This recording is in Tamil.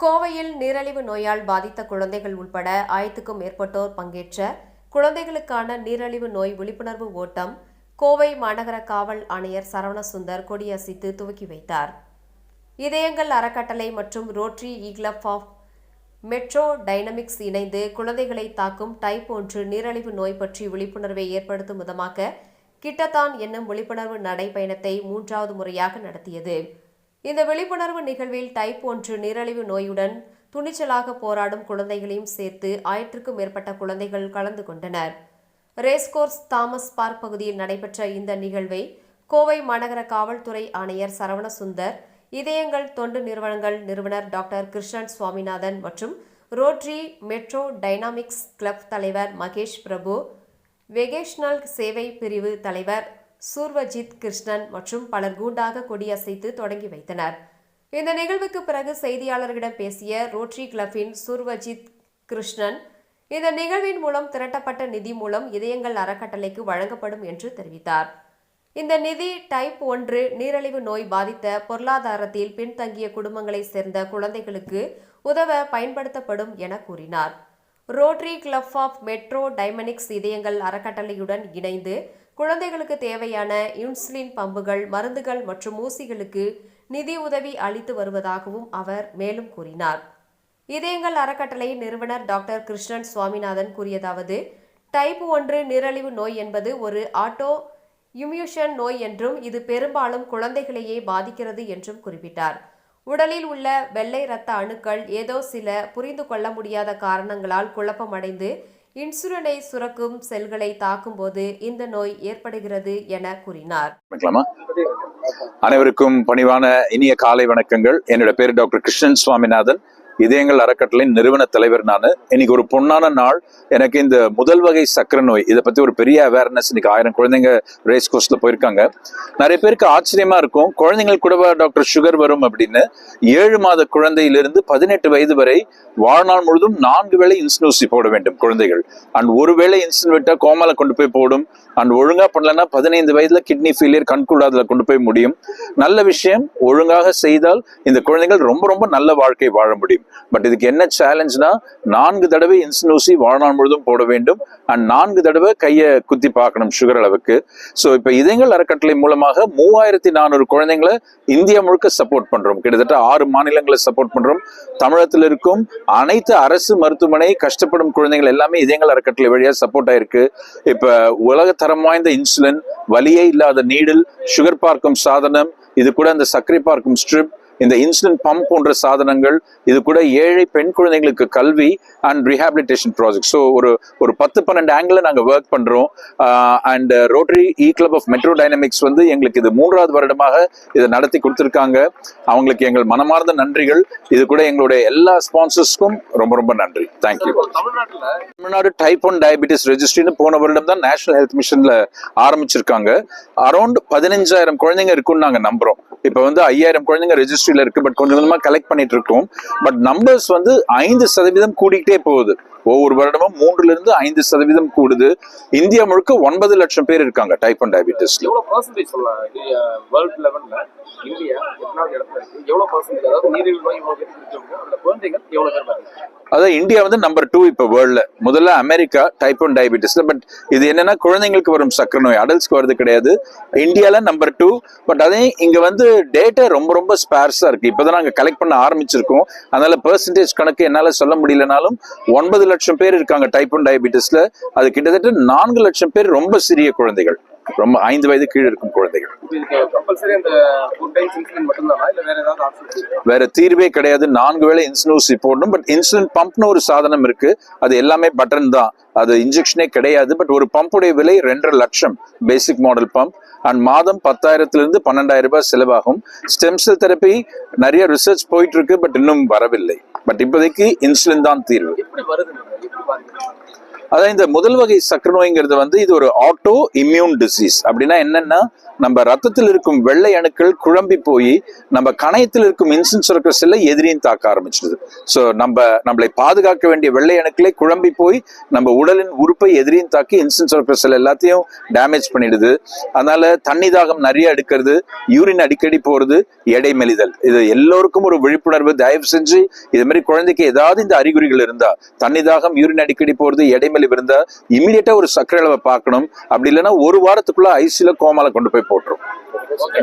கோவையில் நீரிழிவு நோயால் பாதித்த குழந்தைகள் உட்பட ஆயிரத்துக்கும் மேற்பட்டோர் பங்கேற்ற குழந்தைகளுக்கான நீரிழிவு நோய் விழிப்புணர்வு ஓட்டம் கோவை மாநகர காவல் ஆணையர் சரவணசுந்தர் கொடியசைத்து துவக்கி வைத்தார். இதயங்கள் அறக்கட்டளை மற்றும் Rotary e club of metro dynamics இணைந்து குழந்தைகளை தாக்கும் டைப் ஒன்று நீரிழிவு நோய் பற்றி விழிப்புணர்வை ஏற்படுத்தும் விதமாக கிட்டத்தான் என்னும் விழிப்புணர்வு நடைபயணத்தை மூன்றாவது முறையாக நடத்தியது. இந்த விழிப்புணர்வு நிகழ்வில் டைப் ஒன்று நீரழிவு நோயுடன் துணிச்சலாக போராடும் குழந்தைகளையும் சேர்த்து ஆயிரத்திற்கும் மேற்பட்ட குழந்தைகள் கலந்து கொண்டனர். ரேஸ்கோர்ஸ் தாமஸ் பார்க் பகுதியில் நடைபெற்ற இந்த நிகழ்வை கோவை மாநகர காவல்துறை ஆணையர் சரவணசுந்தர் இதயங்கள் தொண்டு நிறுவனங்கள் நிறுவனர் டாக்டர் கிருஷ்ணன் சுவாமிநாதன் மற்றும் ரோட்ரி மெட்ரோ டைனாமிக்ஸ் கிளப் தலைவர் மகேஷ் பிரபு வெகேஷனல் சேவை பிரிவு தலைவர் சூர்வஜித் கிருஷ்ணன் மற்றும் பலர் கூண்டாக கொடியசைத்து தொடங்கி வைத்தனர். இந்த நிகழ்வுக்கு பிறகு செய்தியாளர்களிடம் பேசிய ரோட்ரி கிளப்பின் சூர்வஜித் கிருஷ்ணன் இந்த நிகழ்வின் மூலம் திரட்டப்பட்ட நிதி மூலம் இதயங்கள் அறக்கட்டளைக்கு வழங்கப்படும் என்று தெரிவித்தார். இந்த நிதி டைப் ஒன்று நீரிழிவு நோய் பாதித்த பொருளாதாரத்தில் பின்தங்கிய குடும்பங்களைச் சேர்ந்த குழந்தைகளுக்கு உதவ பயன்படுத்தப்படும் என கூறினார். Rotary club of metro dynamics இதயங்கள் அறக்கட்டளையுடன் இணைந்து குழந்தைகளுக்கு தேவையான இன்சுலின் பம்புகள் மருந்துகள் மற்றும் ஊசிகளுக்கு நிதி உதவி அளித்து வருவதாகவும் அவர் மேலும் கூறினார். இதயங்கள் அறக்கட்டளை நிறுவனர் டாக்டர் கிருஷ்ணன் சுவாமிநாதன் கூறியதாவது டைப் ஒன்று நீரழிவு நோய் என்பது ஒரு ஆட்டோ இம்யூஷன் நோய் என்றும் இது பெரும்பாலும் குழந்தைகளையே பாதிக்கிறது என்றும் குறிப்பிட்டார். உடலில் உள்ள வெள்ளை இரத்த அணுக்கள் ஏதோ சில புரிந்து கொள்ள முடியாத காரணங்களால் குழப்பமடைந்து இன்சுலினை சுரக்கும் செல்களை தாக்கும் போது இந்த நோய் ஏற்படுகிறது என கூறினார். அனைவருக்கும் பணிவான இனிய காலை வணக்கங்கள். என்னோட பேர் டாக்டர் கிருஷ்ணன் சுவாமிநாதன். இதயங்கள் அறக்கட்டளையின் நிறுவன தலைவர் நான். இன்னைக்கு ஒரு பொன்னான நாள். எனக்கு இந்த முதல் வகை சக்கரை நோய் இதை பற்றி ஒரு பெரிய அவேர்னஸ் இன்னைக்கு ஆயிரம் குழந்தைங்க ரேஸ் கோர்ஸில் போயிருக்காங்க. நிறைய பேருக்கு ஆச்சரியமா இருக்கும். குழந்தைங்களுக்கு கூட டாக்டர் சுகர் வரும் அப்படின்னு. ஏழு மாத குழந்தையிலிருந்து பதினெட்டு வயது வரை வாழ்நாள் முழுதும் நான்கு வேளை இன்சுலின் ஊசி போட வேண்டும் குழந்தைகள். அண்ட் ஒரு வேளை இன்சுலின் விட்டால் கோமால கொண்டு போய் போடும். அண்ட் ஒழுங்காக பண்ணலன்னா பதினைந்து வயதில் கிட்னி ஃபெயிலியர் கண்கூடாதில் கொண்டு போய் முடியும். நல்ல விஷயம் ஒழுங்காக செய்தால் இந்த குழந்தைகள் ரொம்ப ரொம்ப நல்ல வாழ்க்கை வாழ முடியும். பட் இதுக்கு என்ன சேலஞ்ச்னா நான்கு தடவை இன்சுலின் ஊசி வாழ்நாள் முழுதும் போட வேண்டும். அண்ட் நான்கு தடவை கையை குத்தி பார்க்கணும் சுகர் அளவுக்கு. ஸோ இப்போ இதயங்கள் அறக்கட்டளை மூலமாக மூவாயிரத்தி நானூறு குழந்தைங்களை இந்தியா முழுக்க சப்போர்ட் பண்றோம். கிட்டத்தட்ட ஆறு மாநிலங்களை சப்போர்ட் பண்றோம். தமிழகத்தில் இருக்கும் அனைத்து அரசு மருத்துவமனை கஷ்டப்படும் குழந்தைகள் எல்லாமே இதயங்கள் அறக்கட்டளை வழியா சப்போர்ட் ஆயிருக்கு. இப்ப உலக தரம் வாய்ந்த இன்சுலின் வலியே இல்லாத நீடில் சுகர் பார்க்கும் சாதனம் இது கூட அந்த சர்க்கரை பார்க்கும் ஸ்ட்ரிப் இந்த இன்சுலின் பம்ப் போன்ற சாதனங்கள் இது கூட ஏழை பெண் குழந்தைங்களுக்கு கல்வி அண்ட் ரீஹாபிலிட்டேஷன் ப்ராஜெக்ட் ஸோ ஒரு ஒரு பத்து பன்னெண்டு ஆங்கிள் நாங்கள் ஒர்க் பண்ணுறோம் and Rotary e club of metro dynamics வந்து எங்களுக்கு இது மூன்றாவது வருடமாக இதை நடத்தி கொடுத்துருக்காங்க. அவங்களுக்கு எங்கள் மனமார்ந்த நன்றிகள். இது கூட எங்களுடைய எல்லா ஸ்பான்சர்ஸ்க்கும் ரொம்ப ரொம்ப நன்றி. தேங்க்யூ தமிழ்நாட்டுல தமிழ்நாடு டைப் ஒன் டயபிட்டிஸ் ரெஜிஸ்ட்ரின்னு போன வருடம் தான் நேஷனல் ஹெல்த் மிஷன்ல ஆரம்பிச்சிருக்காங்க. அரௌண்ட் பதினஞ்சாயிரம் குழந்தைங்க இருக்குன்னு நாங்க நம்புறோம். இப்ப வந்து ஐயாயிரம் குழந்தைங்க ரெஜிஸ்ட்ரியில் இருக்கு பட் கொஞ்சம் கொஞ்சமா கலெக்ட் பண்ணிட்டு இருக்கோம். பட் நம்பர்ஸ் வந்து ஐந்து சதவீதம் கூடிக்கிட்டே போகுது. ஒவ்வொரு வருடமும் மூன்றுல இருந்து ஐந்து சதவீதம் கூடுது. இந்தியா முழுக்க ஒன்பது லட்சம் பேர் இருக்காங்க டைப் ஒன் டயபிட்டிஸ்ல அதான் இந்தியா வந்து நம்பர் டூ இப்போ வேர்ல்ட்ல முதல்ல அமெரிக்கா டைப் ஒன் டயபிட்டிஸ்ல பட் இது என்னன்னா குழந்தைங்களுக்கு வரும் சக்கரை நோய். அடல்ட்ஸ்க்கு வருது கிடையாது. இந்தியால நம்பர் டூ பட் அதே இங்க வந்து டேட்டா ரொம்ப ரொம்ப ஸ்பேர்ஸா இருக்கு. இப்பதான் நாங்க கலெக்ட் பண்ண ஆரம்பிச்சிருக்கோம். அதனால பெர்சன்டேஜ் கணக்கு என்னால சொல்ல முடியலனாலும் ஒன்பது லட்சம் பேர் இருக்காங்க டைப் ஒன் டயபிட்டிஸ்ல அது கிட்டத்தட்ட நான்கு லட்சம் பேர் ரொம்ப சிறிய குழந்தைகள். ரொம்ப ஐந்து வயது கீழே இருக்கும் குழந்தைகள். வேற தீர்வே கிடையாது. நான்கு வேளை இன்சுலின் ஊசி போடணும். பட் இன்சுலின் பம்ப்னு ஒரு சாதனம் இருக்கு. அது எல்லாமே பட்டன் தான். அது இன்ஜெக்ஷனே கிடையாது. பட் ஒரு பம்புடைய விலை ரெண்டரை லட்சம். பேசிக் மாடல் பம்ப் அண்ட் மாதம் பத்தாயிரத்துல இருந்து பன்னெண்டாயிரம் ரூபாய் செலவாகும். ஸ்டெம் செல் தெரப்பி நிறைய ரிசர்ச் போயிட்டு இருக்கு. பட் இன்னும் வரவில்லை. பட் இப்போதைக்கு இன்சுலின் தான் தீர்வு. அதான் இந்த முதல் வகை சக்கர நோய்ங்கிறது வந்து இது ஒரு ஆட்டோ இம்யூன் டிசீஸ் அப்படின்னா என்னன்னா நம்ம ரத்தத்தில் இருக்கும் வெள்ளை அணுக்கள் குழம்பி போய் நம்ம கணையத்தில் இருக்கும் இன்சுலின் சுரக்கிற செல்லை எதிரியும் தாக்க ஆரம்பிச்சிடுது. ஸோ நம்ம நம்மளை பாதுகாக்க வேண்டிய வெள்ளை அணுக்களை குழம்பி போய் நம்ம உடலின் உறுப்பை எதிரியும் தாக்கி இன்சுலின் சுரக்கிற செல் எல்லாத்தையும் டேமேஜ் பண்ணிடுது. அதனால தண்ணி தாகம் நிறைய எடுக்கிறது யூரின் அடிக்கடி போறது எடை மெலிதல். இது எல்லோருக்கும் ஒரு விழிப்புணர்வு. தயவு செஞ்சு இது மாதிரி குழந்தைக்கு ஏதாவது இந்த அறிகுறிகள் இருந்தா தண்ணி தாகம் யூரின் அடிக்கடி போறது எடைமெலிவு இருந்தால் இமீடியட்டா ஒரு சர்க்கரை அளவை பார்க்கணும். அப்படி இல்லைன்னா ஒரு வாரத்துக்குள்ள ஐசியில் கோமால கொண்டு போய் போட்டுரும். ஓகே